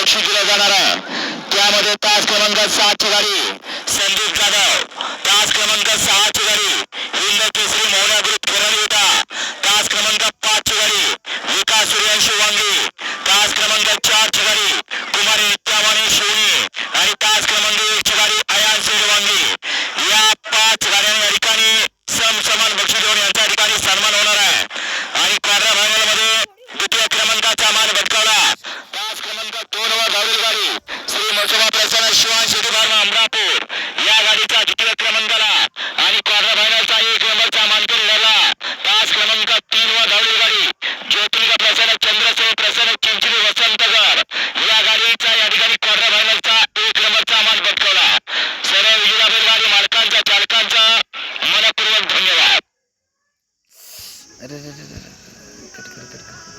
बक्षीस दिलं जाणार आहे. त्यामध्ये तास क्रमांक सातची गाडी संदीप जाधव. तास क्रमांक सहाची गाडी हिंद केसरी मोहना ग्रुप कोरणविटा तास क्रमांक पाचची गाडी विकास सूर्यांशी वांगी. तास क्रमांक चारची गाडी कुमारी नित्यामाने शिवणी आणि तास क्रमांक एकची गाडी अयान सिंग वांगी. या पाच गाड्यांना ठिकाणी समसमान बक्षी देऊन यांच्या ठिकाणी सन्मान अरे अरे अरे कट कर कट कर